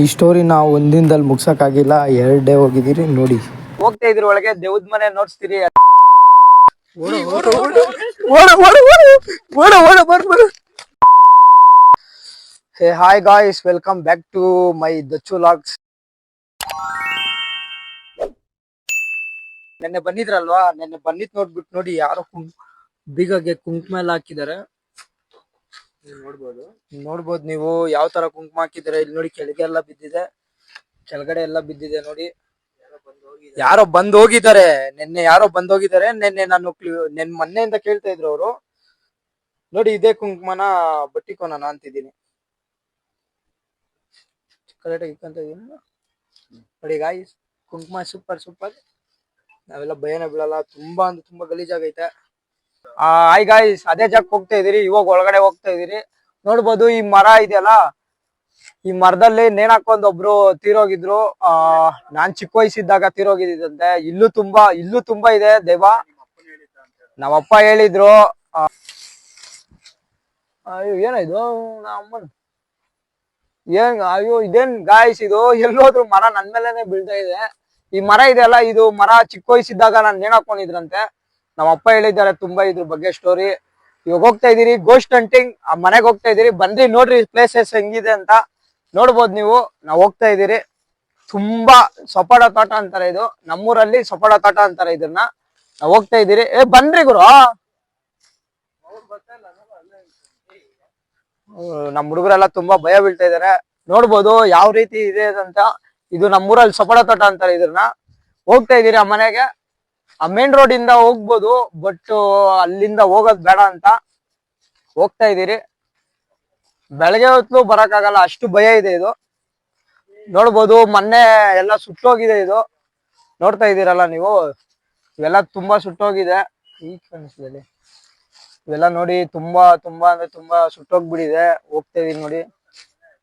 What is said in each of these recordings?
ಈ ಸ್ಟೋರಿ ನಾವು ಒಂದಿನದಲ್ಲಿ ಆಗಿಲ್ಲ ಎರಡು ಡೇ ಹೋಗಿದ್ದೀರಿ ನೋಡಿ. ಹೋಗ್ತಾ ಇದ್ರ ಒಳಗೆ ದೇವ್ದ ಮನೆ ನೋಡ್ಸ್ತೀರಿ. Hey hi guys welcome back to my Dachu vlogs ನೆನ್ನೆ ಬಂದಿದ್ರಲ್ವಾ? ನೆನ್ನೆ ಬಂದಿದ್ ನೋಡ್ಬಿಟ್ಟು ನೋಡಿ ಯಾರೋ ಕುಂಕ್ ಬೀಗಗೆ ಕುಂಕುಮ ಎಲ್ಲ ಹಾಕಿದ್ದಾರೆ. ನೋಡ್ಬೋದು. ನೋಡ್ಬೋದು. ನೀವು ಯಾವ ತರ ಕುಂಕುಮ ಹಾಕಿದ್ರೆ ಇಲ್ಲಿ ನೋಡಿ ಕೆಳಗೆ ಎಲ್ಲ ಬಿದ್ದಿದೆ. ಕೆಳಗಡೆ ಎಲ್ಲ ಬಿದ್ದಿದೆ ನೋಡಿ. ಯಾರೋ ಬಂದ್ ಹೋಗಿದ್ದಾರೆ. ನಿನ್ನೆ ಯಾರೋ ಬಂದ್ ಹೋಗಿದ್ದಾರೆ. ನಿನ್ನೆ ನಾನು ನಿನ್ ನೆನ್ ಮೊನ್ನೆಯಿಂದ ಕೇಳ್ತಾ ಇದ್ರು ಅವರು. ನೋಡಿ ಇದೇ ಕುಂಕುಮನ ಬಟ್ಟಿಕೋನ ಅಂತಿದ್ದೀನಿ. ಕರೆಕ್ಟಾಗಿ ಇದೀನಿ. ನೋಡಿ ಕುಂಕುಮ ಸೂಪರ್ ಸೂಪರ್ ನಾವೆಲ್ಲ ಭಯನೇ ಬೀಳಲ್ಲ. ತುಂಬಾ ಅಂದ್ರೆ ತುಂಬಾ ಗಲೀಜಾಗೈತೆ. ಆಯ್ ಗಾಯ್ಸ್ ಅದೇ ಜಾಗ ಹೋಗ್ತಾ ಇದೀರಿ, ಇವಾಗ ಒಳಗಡೆ ಹೋಗ್ತಾ ಇದೀರಿ. ನೋಡ್ಬೋದು ಈ ಮರ ಇದೆಯಲ್ಲ, ಈ ಮರದಲ್ಲಿ ನೇಣ್ ಒಬ್ರು ತೀರೋಗಿದ್ರು. ಆ, ನಾನ್ ಚಿಕ್ಕ ವಯಸ್ಸಿದ್ದಾಗ ತೀರೋಗಿದ್ದಂತೆ ಇಲ್ಲೂ ತುಂಬಾ ಇಲ್ಲೂ ತುಂಬಾ ಇದೆ, ದೇವ. ನಮ್ಮಪ್ಪ ಹೇಳಿದ್ರು. ಅಯ್ಯೋ ಏನಾಯ್ತು ಏನ್, ಅಯ್ಯೋ, ಇದೇನ್ ಗಾಯ್ಸ್ ಇದು? ಎಲ್ಲೋದ್ರು ಮರ ನನ್ ಮೇಲೆನೆ ಬೀಳ್ತಾ ಇದೆ. ಈ ಮರ ಇದೆಯಲ್ಲ, ಇದು ಮರ ಚಿಕ್ಕ ವಯಸ್ಸಿದ್ದಾಗ ನಾನ್ ನೇಣ್ ಹಾಕೊಂಡಿದ್ರಂತೆ ನಮ್ಮ ಅಪ್ಪ ಹೇಳಿದ್ದಾರೆ ತುಂಬಾ ಇದ್ರ ಬಗ್ಗೆ ಸ್ಟೋರಿ ಇವಾಗ ಹೋಗ್ತಾ ಇದೀರಿ ಗೋಸ್ಟ್ ಹಂಟಿಂಗ್ ಆ ಮನೆಗೆ ಹೋಗ್ತಾ ಇದೀರಿ ಬಂದ್ರಿ, ನೋಡ್ರಿ ಪ್ಲೇಸಸ್ ಹೆಂಗಿದೆ ಅಂತ. ನೋಡ್ಬೋದು ನೀವು. ನಾವು ಹೋಗ್ತಾ ಇದೀರಿ ತುಂಬಾ ಸೊಪಾಡ ತೋಟ ಅಂತಾರೆ ಇದು. ನಮ್ಮೂರಲ್ಲಿ ಸೊಪಾಡ ತೋಟ ಅಂತಾರೆ ಇದನ್ನ ನಾವು ಹೋಗ್ತಾ ಇದೀರಿ ಏ, ಬನ್ರಿ ಗುರು. ನಮ್ಮ ನಮ್ ಹುಡುಗರೆಲ್ಲ ತುಂಬಾ ಭಯ ಬೀಳ್ತಾ ಇದಾರೆ ನೋಡ್ಬೋದು ಯಾವ ರೀತಿ ಇದೆ ಅಂತ. ಇದು ನಮ್ಮೂರಲ್ಲಿ ಸೊಪಾಡ ತೋಟ ಅಂತಾರೆ ಇದನ್ನ ಹೋಗ್ತಾ ಇದೀರಿ ಆ ಮನೆಗೆ. ಮೇನ್ ರೋಡ್ ಇಂದ ಹೋಗ್ಬೋದು ಬಟ್ ಅಲ್ಲಿಂದ ಹೋಗೋದ್ ಬೇಡ ಅಂತ ಹೋಗ್ತಾ ಇದೀರಿ ಬೆಳಗ್ಗೆ ಹೊತ್ತು ಬರಕ್ಕಾಗಲ್ಲ, ಅಷ್ಟು ಭಯ ಇದೆ ಇದು. ನೋಡ್ಬೋದು, ಮೊನ್ನೆ ಎಲ್ಲ ಸುಟ್ಟೋಗಿದೆ ಇದು. ನೋಡ್ತಾ ಇದ್ದೀರಲ್ಲ ನೀವು? ಇವೆಲ್ಲ ತುಂಬಾ ಸುಟ್ಟೋಗಿದೆ. ಈ ಕನಸದಲ್ಲಿ ಇವೆಲ್ಲ ನೋಡಿ ತುಂಬಾ ತುಂಬಾ ಅಂದ್ರೆ ತುಂಬಾ ಸುಟ್ಟೋಗ್ಬಿಟ್ಟಿದೆ. ಹೋಗ್ತಾ ಇದೀನಿ ನೋಡಿ.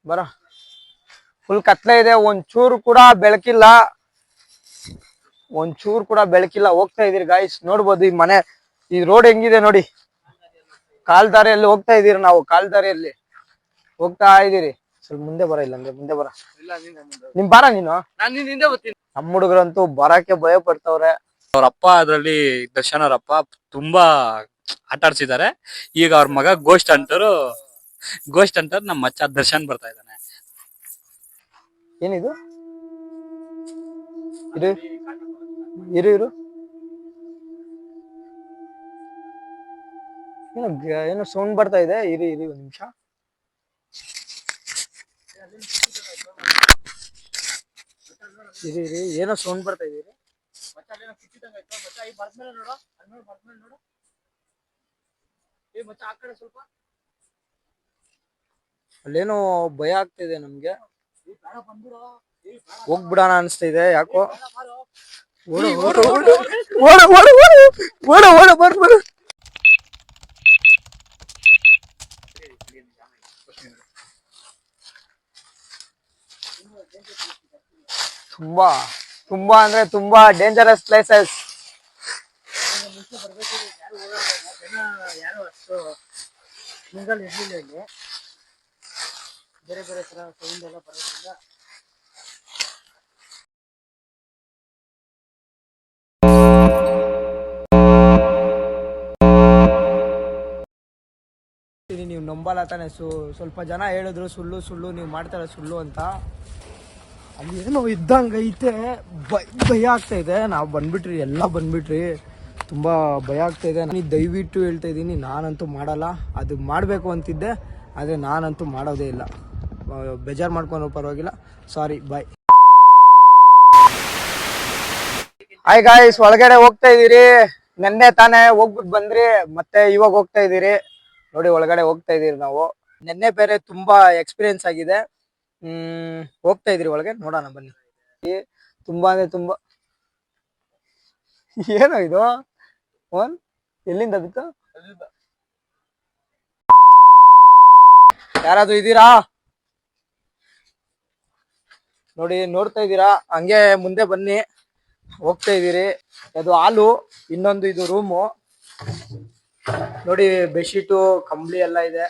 ಬರ. ಫುಲ್ ಕತ್ಲೆ ಇದೆ. ಒಂಚೂರು ಚೂರು ಕೂಡ ಬೆಳಕಿಲ್ಲ. ಒಂದ್ ಚೂರು ಕೂಡ ಬೆಳಕಿಲ್ಲ. ಹೋಗ್ತಾ ಇದೀರಿ ಗಾಯ್ಸ್ ನೋಡ್ಬೋದು ಈ ಮನೆ ಈ ರೋಡ್ ಹೆಂಗಿದೆ ನೋಡಿ. ಕಾಲ್ ದಾರಿಯಲ್ಲಿ ಹೋಗ್ತಾ ಇದೀರಿ ನಾವು ಕಾಲ್ ದಾರಿಯಲ್ಲಿ ಹೋಗ್ತಾ ಇದೀರಿ. ಸ್ವಲ್ಪ ಮುಂದೆ ಬರ ಇಲ್ಲ ಅಂದ್ರೆ ಮುಂದೆ ಬರ ನಿಮ್ ಬಾರ ನೀನು? ನಮ್ಮ ಹುಡುಗರಂತೂ ಬರಕ್ಕೆ ಭಯ ಪಡ್ತಾವ್ರೆ. ಅವ್ರ ಅಪ್ಪ ಅದ್ರಲ್ಲಿ ದರ್ಶನ್ ಅವ್ರ ಅಪ್ಪ ತುಂಬಾ ಆಟ ಆಡ್ಸಿದ್ದಾರೆ. ಈಗ ಅವ್ರ ಮಗ ಗೋಸ್ಟ್ ಅಂಟರು ಗೋಸ್ಟ್ ಅಂಟರ್ ನಮ್ಮ ಅಚ್ಚ ದರ್ಶನ್ ಬರ್ತಾ ಇದ್ದಾನೆ. ಏನಿದು? ಇರು. ಇರು ಇರು. ಏನೋ ಸೌಂಡ್ ಬರ್ತಾ ಇದೆ? ಇರಿ ಇರಿ ಒಂದ್ ನಿಮಿಷ. ಇರಿ ಇರಿ. ಏನೋ ಸೌಂಡ್ ಬರ್ತಾ ಇದೆ. ಅಲ್ಲೇನೋ ಭಯ ಆಗ್ತಿದೆ ನಮ್ಗೆ. ಹೋಗ್ಬಿಡೋಣ ಅನ್ಸ್ತಿದೆ, ಯಾಕೋ. ಓಡ ಓಡ ಓಡ ಓಡ ಓಡ ಓಡ ಓಡ ಬರ್ ಬರ್ ತುಂಬಾ ತುಂಬಾ ಅಂದ್ರೆ ತುಂಬಾ ಡೇಂಜರಸ್ ಪ್ಲೇಸಸ್ ಯಾರು ಅಷ್ಟು ಮುಂಗಲ್ ಇರ್ಲಿಲ್ಲ ಇಲ್ಲಿ ಬೇರೆ ಬೇರೆ ತರ ಸೌಂಡ್ ಎಲ್ಲ ಬರೋದ್ರಿಂದ ನೀವು ನಂಬಲ್ಲ ತಾನೆ. ಸು, ಸ್ವಲ್ಪ ಜನ ಹೇಳಿದ್ರು, ಸುಳ್ಳು ಸುಳ್ಳು, ನೀವು ಮಾಡ್ತಾರ ಸುಳ್ಳು ಅಂತ. ಅಲ್ಲಿ ಏನೋ ಇದ್ದಂಗೆ ಐತೆ. ಭಯ ಭಯ ಆಗ್ತಾ ಇದೆ. ನಾವು ಬಂದ್ಬಿಟ್ರಿ, ಎಲ್ಲ ಬಂದ್ಬಿಟ್ರಿ. ತುಂಬ ಭಯ ಆಗ್ತಾಯಿದೆ ನಾನು ದಯವಿಟ್ಟು ಹೇಳ್ತಾ ಇದ್ದೀನಿ, ನಾನಂತೂ ಮಾಡಲ್ಲ. ಅದು ಮಾಡಬೇಕು ಅಂತಿದ್ದೆ, ಆದರೆ ನಾನಂತೂ ಮಾಡೋದೇ ಇಲ್ಲ. ಬೇಜಾರು ಮಾಡ್ಕೊಂಡು ಪರವಾಗಿಲ್ಲ. ಸಾರಿ ಬಾಯ್ ಹಾಯ್ ಗಾಯ್ಸ್ ಒಳಗಡೆ ಹೋಗ್ತಾ ಇದ್ದೀರಿ. ನೆನ್ನೆ ತಾನೇ ಹೋಗ್ಬಿಟ್ಟು ಬಂದ್ರಿ, ಮತ್ತೆ ಇವಾಗ ಹೋಗ್ತಾ ಇದೀರಿ ನೋಡಿ, ಒಳಗಡೆ ಹೋಗ್ತಾ ಇದೀರಿ ನಾವು. ನಿನ್ನೆ ಬೇರೆ ತುಂಬಾ ಎಕ್ಸ್ಪೀರಿಯನ್ಸ್ ಆಗಿದೆ. ಹ್ಮ್, ಹೋಗ್ತಾ ಇದೀರಿ ಒಳಗೆ, ನೋಡೋಣ ಬನ್ನಿ. ತುಂಬಾ ಅಂದ್ರೆ ತುಂಬಾ ಏನೋ ಇದು? ಓನ್ ಎಲ್ಲಿಂದ ಬಿತ್ತು ಯಾರಾದ್ರೂ ಇದ್ದೀರಾ ನೋಡಿ, ನೋಡ್ತಾ ಇದ್ದೀರಾ ಹಂಗೆ ಮುಂದೆ ಬನ್ನಿ. ಹೋಗ್ತಾ ಇದೀರಿ. ಅದು ಹಾಲು, ಇನ್ನೊಂದು ಇದು ರೂಮು ನೋಡಿ, ಬೆಡ್ಶೀಟು, ಕಂಬಳಿ ಎಲ್ಲ ಇದೆ.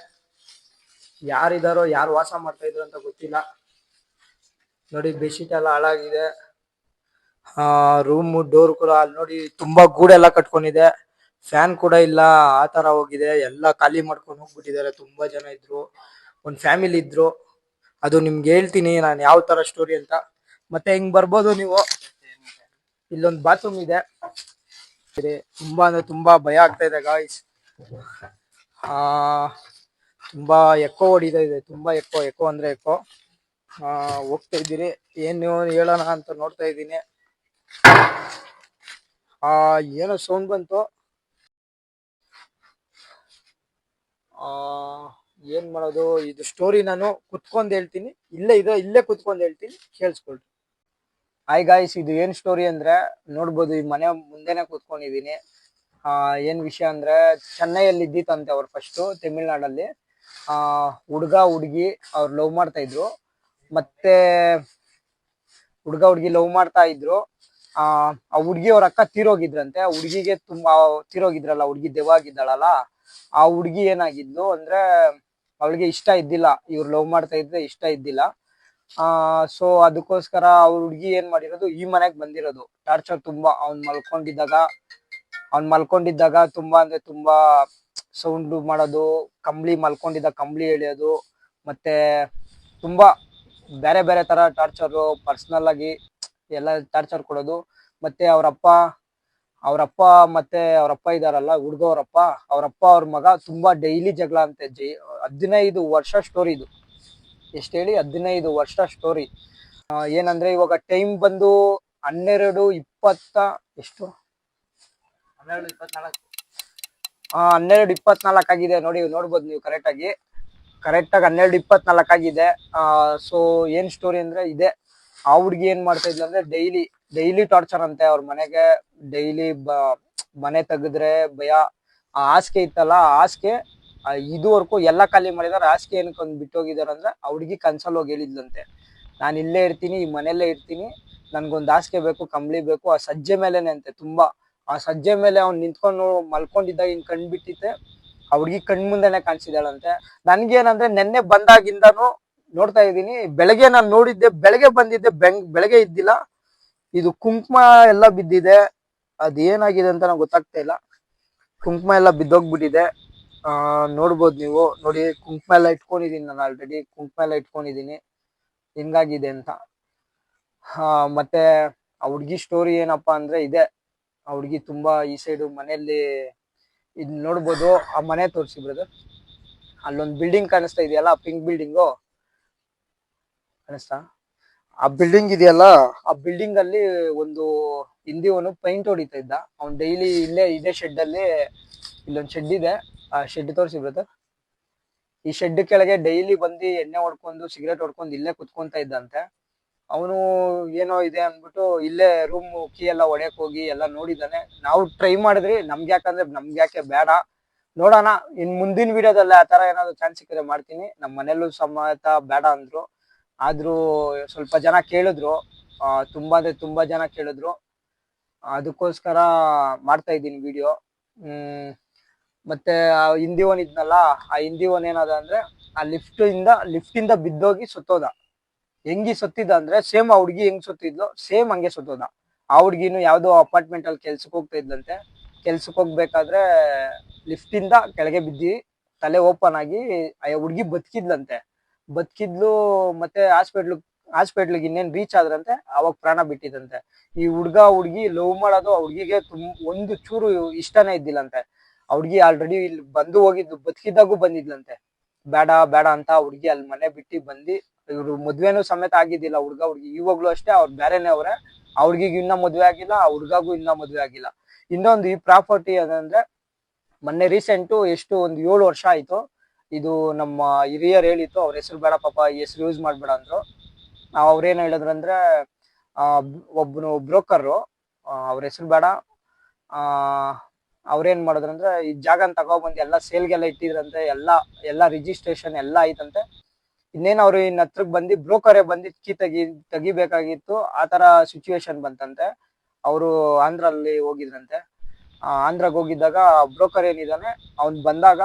ಯಾರಿದಾರೋ, ಯಾರು ವಾಸ ಮಾಡ್ತಾ ಇದ್ರು ಅಂತ ಗೊತ್ತಿಲ್ಲ. ನೋಡಿ, ಬೆಡ್ಶೀಟ್ ಎಲ್ಲ ಹಾಳಾಗಿದೆ. ಆ ರೂಮ್ ಡೋರ್ ಕೂಡ ಅಲ್ಲಿ ನೋಡಿ, ತುಂಬಾ ಗೂಡೆಲ್ಲ ಕಟ್ಕೊಂಡಿದೆ. ಫ್ಯಾನ್ ಕೂಡ ಇಲ್ಲ, ಆ ತರ ಹೋಗಿದೆ. ಎಲ್ಲ ಖಾಲಿ ಮಾಡ್ಕೊಂಡು ಹೋಗ್ಬಿಟ್ಟಿದ್ದಾರೆ. ತುಂಬಾ ಜನ ಇದ್ರು. ಒಂದ್ ಫ್ಯಾಮಿಲಿ ಇದ್ರು. ಅದು ನಿಮ್ಗೆ ಹೇಳ್ತೀನಿ, ನಾನು ಯಾವ ತರ ಸ್ಟೋರಿ ಅಂತ. ಮತ್ತೆ ಹಿಂಗ್ ಬರ್ಬೋದು ನೀವು? ಇಲ್ಲೊಂದು ಬಾತ್ರೂಮ್ ಇದೆ. ಇದೆ. ತುಂಬಾ ಅಂದ್ರೆ ತುಂಬಾ ಭಯ ಆಗ್ತಾ ಇದೆ ಗಾಯ್ಸ್ ಆ, ತುಂಬಾ ಎಕ್ಕೋ ಹೊಡಿತಾ ಇದೆ, ತುಂಬಾ ಎಕ್ಕೋ ಎಕ್ಕೋ ಅಂದ್ರೆ ಎಕ್ಕೋ ಆ, ಹೋಗ್ತಾ ಇದ್ದೀರಿ. ಏನು ಹೇಳೋಣ ಅಂತ ನೋಡ್ತಾ ಇದ್ದೀನಿ. ಆ, ಏನೋ ಸೌಂಡ್ ಬಂತು. ಆ, ಏನ್ ಮಾಡೋದು? ಇದು ಸ್ಟೋರಿ ನಾನು ಕುತ್ಕೊಂಡ್ ಹೇಳ್ತೀನಿ. ಇಲ್ಲೇ ಇದೆ, ಇಲ್ಲೇ ಕುತ್ಕೊಂಡ್ ಹೇಳ್ತೀನಿ. ಕೇಳಿಸ್ಕೊಳ್ರಿ. ಹಾಯ್ ಗಾಯ್ಸ್ ಇದು ಏನ್ ಸ್ಟೋರಿ ಅಂದ್ರೆ ನೋಡ್ಬೋದು, ಈ ಮನೆ ಮುಂದೆನೆ ಕೂತ್ಕೊಂಡಿದೀನಿ. ಆ, ಏನ್ ವಿಷಯ ಅಂದ್ರೆ ಚೆನ್ನೈಯಲ್ಲಿ ಇದ್ದಿತ್ತಂತೆ ಅವ್ರು ಫಸ್ಟ್ ತಮಿಳ್ನಾಡಲ್ಲಿ. ಆ, ಹುಡ್ಗ, ಹುಡ್ಗಿ ಅವ್ರು ಲವ್ ಮಾಡ್ತಾ ಇದ್ರು. ಮತ್ತೆ ಹುಡ್ಗ, ಹುಡ್ಗಿ ಲವ್ ಮಾಡ್ತಾ ಇದ್ರು. ಆ ಆ ಹುಡ್ಗಿ ಅವ್ರ ಅಕ್ಕ ತೀರೋಗಿದ್ರಂತೆ. ಹುಡ್ಗಿಗೆ ತುಂಬಾ ತೀರೋಗಿದ್ರಲ್ಲ, ಹುಡ್ಗಿ ದೆವ್ವಾಗಿದ್ದಾಳಲ್ಲ ಆ ಹುಡ್ಗಿ ಏನಾಗಿದ್ಲು ಅಂದ್ರೆ, ಅವಳಿಗೆ ಇಷ್ಟ ಇದ್ದಿಲ್ಲ. ಇವ್ರು ಲವ್ ಮಾಡ್ತಾ ಇದ್ರೆ ಇಷ್ಟ ಇದ್ದಿಲ್ಲ. ಆ ಸೊ ಅದಕ್ಕೋಸ್ಕರ ಅವ್ರ ಹುಡುಗಿ ಏನ್ ಮಾಡಿರೋದು, ಈ ಮನೆಗ್ ಬಂದಿರೋದು. ಟಾರ್ಚರ್ ತುಂಬಾ, ಅವ್ನ್ ಮಲ್ಕೊಂಡಿದ್ದಾಗ ಅವ್ನ್ ಮಲ್ಕೊಂಡಿದ್ದಾಗ ತುಂಬಾ ಅಂದ್ರೆ ತುಂಬಾ ಸೌಂಡ್ ಮಾಡೋದು, ಕಂಬ್ಳಿ ಮಲ್ಕೊಂಡಿದ್ದ ಕಂಬ್ಳಿ ಎಳೆಯೋದು, ಮತ್ತೆ ತುಂಬಾ ಬೇರೆ ಬೇರೆ ತರ ಟಾರ್ಚರ್ ಪರ್ಸನಲ್ ಆಗಿ ಎಲ್ಲ ಟಾರ್ಚರ್ ಕೊಡೋದು. ಮತ್ತೆ ಅವ್ರಪ್ಪ ಅವ್ರಪ್ಪ ಮತ್ತೆ ಅವ್ರಪ್ಪ ಇದಾರಲ್ಲ, ಹುಡುಗ ಅವರಪ್ಪ ಅವರಪ್ಪ ಅವ್ರ ಮಗ ತುಂಬಾ ಡೈಲಿ ಜಗಳ ಅಂತೆ. ಜೈ, ಹದಿನೈದು ವರ್ಷ ಸ್ಟೋರಿ ಇದು. ಎಷ್ಟ್ ಹೇಳಿ ಹದಿನೈದು ವರ್ಷ ಸ್ಟೋರಿ ಏನಂದ್ರೆ ಇವಾಗ ಟೈಮ್ ಬಂದು ಹನ್ನೆರಡು ಇಪ್ಪತ್ತ ಎಷ್ಟು? ಹನ್ನೆರಡು ಇಪ್ಪತ್ನಾಲ್ಕು. ಆ ಹನ್ನೆರಡು ಇಪ್ಪತ್ನಾಲ್ಕು ಆಗಿದೆ. ನೋಡಿ ನೋಡ್ಬೋದು ನೀವು ಕರೆಕ್ಟ್ ಆಗಿ. ಕರೆಕ್ಟ್ ಆಗಿ ಹನ್ನೆರಡು ಇಪ್ಪತ್ನಾಲ್ಕು ಆಗಿದೆ. ಆ ಸೊ ಏನ್ ಸ್ಟೋರಿ ಅಂದ್ರೆ ಇದೆ. ಆ ಹುಡುಗಿ ಏನ್ ಮಾಡ್ತಾ ಇದ್ಲು ಅಂದ್ರೆ ಡೈಲಿ ಡೈಲಿ ಟಾರ್ಚರ್ ಅಂತೆ. ಅವ್ರ ಮನೆಗೆ ಡೈಲಿ ಮನೆ ತೆಗೆದ್ರೆ ಭಯ. ಆ ಹಾಸಿಗೆ ಇತ್ತಲ್ಲ ಆ ಹಾಸಿಗೆ ಇದುವರೆಗೂ ಎಲ್ಲ ಖಾಲಿ ಮಾಡಿದಾರೆ ಹಾಸಿಗೆ ಏನಕ್ಕೆ ಒಂದು ಬಿಟ್ಟು ಹೋಗಿದಾರೆ ಅಂದ್ರೆ ಆ ಹುಡುಗಿ ಕನ್ಸಲ್ಲಿ ಹೋಗಿ ಹೇಳಿದ್ಲಂತೆ. ನಾನು ಇಲ್ಲೇ ಇರ್ತೀನಿ, ಈ ಮನೆಯಲ್ಲೇ ಇರ್ತೀನಿ, ನನ್ಗೊಂದು ಹಾಸಿಗೆ ಬೇಕು, ಕಂಬಳಿ ಬೇಕು, ಆ ಸಜ್ಜೆ ಮೇಲೆನೆ ಅಂತೆ ತುಂಬಾ. ಆ ಸಜ್ಜೆ ಮೇಲೆ ಅವ್ನು ನಿಂತ್ಕೊಂಡು ಮಲ್ಕೊಂಡಿದ್ದಾಗ ಹಿಂಗ್ ಕಣ್ ಆ ಹುಡುಗಿ ಕಣ್ ಮುಂದೆನೆ ಕಾಣಿಸಿದಾಳಂತೆ ನನ್ಗೇನಂದ್ರೆ ನೆನ್ನೆ ಬಂದಾಗಿಂದಾನು ನೋಡ್ತಾ ಇದ್ದೀನಿ, ಬೆಳಗ್ಗೆ ನಾನು ನೋಡಿದ್ದೆ, ಬೆಳಗ್ಗೆ ಬಂದಿದ್ದೆ, ಬೆಂಗ್, ಬೆಳಗ್ಗೆ ಇದ್ದಿಲ್ಲ. ಇದು ಕುಂಕುಮ ಎಲ್ಲ ಬಿದ್ದಿದೆ, ಅದೇನಾಗಿದೆ ಅಂತ ನಂಗೆ ಗೊತ್ತಾಗ್ತಾ ಇಲ್ಲ. ಕುಂಕುಮ ಎಲ್ಲ ಬಿದ್ದೋಗ್ಬಿಟ್ಟಿದೆ. ಆ, ನೋಡ್ಬೋದು ನೀವು. ನೋಡಿ, ಕುಂಕುಮ ಎಲ್ಲ ಇಟ್ಕೊಂಡಿದೀನಿ ನಾನು ಆಲ್ರೆಡಿ ಕುಂಕುಮ ಎಲ್ಲ ಇಟ್ಕೊಂಡಿದೀನಿ. ಹಿಂಗಾಗಿದೆ ಅಂತ. ಹಾ, ಮತ್ತೆ ಆ ಹುಡ್ಗಿ ಸ್ಟೋರಿ ಏನಪ್ಪಾ ಅಂದ್ರೆ ಇದೆ. ಆ ಹುಡ್ಗಿ ತುಂಬಾ ಈ ಸೈಡ್ ಮನೆಯಲ್ಲಿ ಇದ್ ನೋಡ್ಬೋದು. ಆ ಮನೆ ತೋರಿಸಿ ಬ್ರದರ್ ಅಲ್ಲೊಂದು ಬಿಲ್ಡಿಂಗ್ ಕಾಣಿಸ್ತಾ ಇದೆಯಲ್ಲ ಪಿಂಕ್ ಬಿಲ್ಡಿಂಗು ಕಾಣಿಸ್ತಾ? ಆ ಬಿಲ್ಡಿಂಗ್ ಇದೆಯಲ್ಲ, ಆ ಬಿಲ್ಡಿಂಗ್ ಅಲ್ಲಿ ಒಂದು ಹಿಂದಿವನು ಪೈಂಟ್ ಹೊಡಿತಾ ಇದ್ದ. ಅವ್ನು ಡೈಲಿ ಇಲ್ಲೇ, ಇದೇ ಶೆಡ್ ಅಲ್ಲಿ ಇಲ್ಲೊಂದು ಶೆಡ್ ಇದೆ. ಆ ಶೆಡ್ ತೋರಿಸಿ ಬ್ರದರ್ ಈ ಶೆಡ್ ಕೆಳಗೆ ಡೈಲಿ ಬಂದು ಎಣ್ಣೆ ಹೊಡ್ಕೊಂಡು ಸಿಗರೇಟ್ ಹೊಡ್ಕೊಂಡು ಇಲ್ಲೇ ಕುತ್ಕೊಂತ ಇದ್ದಂತೆ. ಅವನು ಏನೋ ಇದೆ ಅಂದ್ಬಿಟ್ಟು ಇಲ್ಲೇ ರೂಮ್ ಕೀ ಎಲ್ಲ ಒಡೆಯಕ್ ಹೋಗಿ ಎಲ್ಲ ನೋಡಿದಾನೆ ನಾವು ಟ್ರೈ ಮಾಡಿದ್ರಿ ನಮ್ಗೆ ಯಾಕಂದ್ರೆ ನಮ್ಗೆ ಯಾಕೆ ಬೇಡ. ನೋಡೋಣ ಇನ್ ಮುಂದಿನ ವಿಡಿಯೋದಲ್ಲಿ ಆ ತರ ಏನಾದ್ರು ಚಾನ್ಸ್ ಸಿಕ್ಕಿದ್ರೆ ಮಾಡ್ತೀನಿ. ನಮ್ಮ ಮನೇಲೂ ಸಮೇತ ಬೇಡ ಅಂದ್ರು. ಆದ್ರೂ ಸ್ವಲ್ಪ ಜನ ಕೇಳಿದ್ರು. ಆ, ತುಂಬಾ ಅಂದ್ರೆ ತುಂಬಾ ಜನ ಕೇಳಿದ್ರು. ಅದಕ್ಕೋಸ್ಕರ ಮಾಡ್ತಾ ಇದ್ದೀನಿ ವಿಡಿಯೋ ಹ್ಮ್ ಮತ್ತೆ ಆ ಹಿಂದಿವನ್ ಇದ್ನಲ್ಲ, ಆ ಹಿಂದಿ ಓನ್ ಏನದ ಅಂದ್ರೆ, ಆ ಲಿಫ್ಟ್ ಇಂದ ಲಿಫ್ಟ್ ಇಂದ ಬಿದ್ದೋಗಿ ಸುತ್ತೋದ. ಹೆಂಗಿ ಸುತ್ತಿದ್ದ ಅಂದ್ರೆ ಸೇಮ್ ಆ ಹುಡ್ಗಿ ಹೆಂಗ್ ಸುತ್ತಿದ್ಲು ಸೇಮ್ ಹಂಗೆ ಸುತ್ತೋದ. ಆ ಹುಡ್ಗಿನು ಯಾವ್ದೋ ಅಪಾರ್ಟ್ಮೆಂಟ್ ಅಲ್ಲಿ ಕೆಲ್ಸಕ್ಕೆ ಹೋಗ್ತಾ ಇದ್ದಂತೆ ಕೆಲ್ಸಕ್ಕೆ ಹೋಗ್ಬೇಕಾದ್ರೆ ಲಿಫ್ಟ್ ಇಂದ ಕೆಳಗೆ ಬಿದ್ದಿ, ತಲೆ ಓಪನ್ ಆಗಿ, ಆ ಹುಡ್ಗಿ ಬದುಕಿದ್ಲಂತೆ. ಬದುಕಿದ್ಲು, ಮತ್ತೆ ಹಾಸ್ಪಿಟ್ಲ್ ಹಾಸ್ಪಿಟ್ಲಿಗೆ ಇನ್ನೇನ್ ರೀಚ್ ಆದ್ರಂತೆ, ಅವಾಗ ಪ್ರಾಣ ಬಿಟ್ಟಿದಂತೆ ಈ ಹುಡ್ಗ, ಹುಡ್ಗಿ, ಲವ್ ಮಾಡೋದು ಆ ಹುಡ್ಗಿಗೆ ತುಂಬ ಒಂದು ಚೂರು ಇಷ್ಟನೇ ಇದ್ದಿಲ್ಲಂತೆ. ಹುಡ್ಗಿ ಆಲ್ರೆಡಿ ಇಲ್ಲಿ ಬಂದು ಹೋಗಿದ್ದು, ಬದುಕಿದ್ದಾಗೂ ಬಂದಿದ್ಲಂತೆ. ಬೇಡ ಬೇಡ ಅಂತ ಹುಡ್ಗಿ ಅಲ್ಲಿ ಮನೆ ಬಿಟ್ಟು ಬಂದು, ಇವ್ರು ಮದ್ವೆನೂ ಸಮೇತ ಆಗಿದ್ದಿಲ್ಲ ಹುಡ್ಗ, ಹುಡ್ಗಿ ಇವಾಗ್ಲೂ ಅಷ್ಟೇ, ಅವ್ರು ಬೇರೆನೇ ಅವ್ರೆ. ಆ ಹುಡ್ಗಿಗೆ ಇನ್ನ ಮದ್ವೆ ಆಗಿಲ್ಲ, ಆ ಹುಡ್ಗಾಗೂ ಇನ್ನ ಮದ್ವೆ ಆಗಿಲ್ಲ. ಇನ್ನೊಂದು ಈ ಪ್ರಾಪರ್ಟಿ ಅದಂದ್ರೆ, ಮೊನ್ನೆ ರೀಸೆಂಟು ಎಷ್ಟು ಒಂದು ಏಳು ವರ್ಷ ಆಯ್ತು. ಇದು ನಮ್ಮ ಹಿರಿಯರ್ ಹೇಳಿತ್ತು, ಅವ್ರ ಹೆಸರು ಬೇಡ ಪಾಪ ಹೆಸರು ಯೂಸ್ ಮಾಡ್ಬೇಡ ಅಂದ್ರು. ನಾವು ಅವ್ರೇನ್ ಹೇಳಿದ್ರಂದ್ರೆ, ಆ, ಒಬ್ನು ಬ್ರೋಕರು ಅವ್ರ ಹೆಸರು ಬೇಡ. ಆ ಅವ್ರೇನ್ ಮಾಡಿದ್ರಂದ್ರೆ, ಈ ಜಾಗನ ತಗೊಬಂದು ಎಲ್ಲ ಸೇಲ್ಗೆಲ್ಲ ಇಟ್ಟಿದ್ರಂತೆ, ಎಲ್ಲ ಎಲ್ಲ ರಿಜಿಸ್ಟ್ರೇಷನ್ ಎಲ್ಲ ಆಯ್ತಂತೆ ಇನ್ನೇನು ಅವ್ರು ಇನ್ ಹತ್ರಕ್ ಬಂದು, ಬ್ರೋಕರೇ ಬಂದು ಕೀ ತೆಗಿ, ತೆಗಿಬೇಕಾಗಿತ್ತು, ಆ ತರ ಸಿಚುವೇಶನ್ ಬಂತಂತೆ. ಅವರು ಆಂಧ್ರಲ್ಲಿ ಹೋಗಿದ್ರಂತೆ. ಆಂಧ್ರಾಗ್ ಹೋಗಿದ್ದಾಗ ಬ್ರೋಕರ್ ಏನಿದಾನೆ, ಅವ್ನ್ ಬಂದಾಗ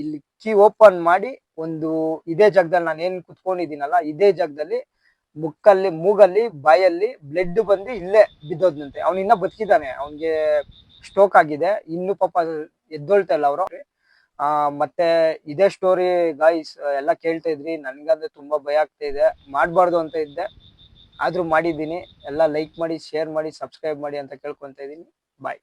ಇಲ್ಲಿ ಕೀ ಓಪನ್ ಮಾಡಿ ಒಂದು ಇದೇ ಜಾಗದಲ್ಲಿ ನಾನು ಏನ್ ಕುತ್ಕೊಂಡಿದ್ದೀನಲ್ಲ, ಇದೇ ಜಾಗದಲ್ಲಿ ಮುಕ್ಕಲ್ಲಿ, ಮೂಗಲ್ಲಿ, ಬಾಯಲ್ಲಿ ಬ್ಲಡ್ ಬಂದು ಇಲ್ಲೇ ಬಿದ್ದೋದ್ನಂತೆ. ಅವ್ನು ಇನ್ನ ಬದುಕಿದ್ದಾನೆ ಅವನ್ಗೆ ಸ್ಟ್ರೋಕ್ ಆಗಿದೆ. ಇನ್ನು ಪಾಪ ಎದ್ದೊಳ್ತಾ ಇಲ್ಲ ಅವರು. ಆ, ಮತ್ತೆ ಇದೇ ಸ್ಟೋರಿ ಗಾಯ್ಸ್ ಎಲ್ಲ ಕೇಳ್ತಾ ಇದ್ರಿ. ನನ್ಗಂದ್ರೆ ತುಂಬಾ ಭಯ ಆಗ್ತಾ ಇದೆ. ಮಾಡಬಾರ್ದು ಅಂತ ಇದ್ದೆ. ಆದ್ರೂ ಮಾಡಿದ್ದೀನಿ. ಎಲ್ಲ ಲೈಕ್ ಮಾಡಿ ಶೇರ್ ಮಾಡಿ ಸಬ್ಸ್ಕ್ರೈಬ್ ಮಾಡಿ ಅಂತ ಕೇಳ್ಕೊಂತ ಇದೀನಿ ಬಾಯ್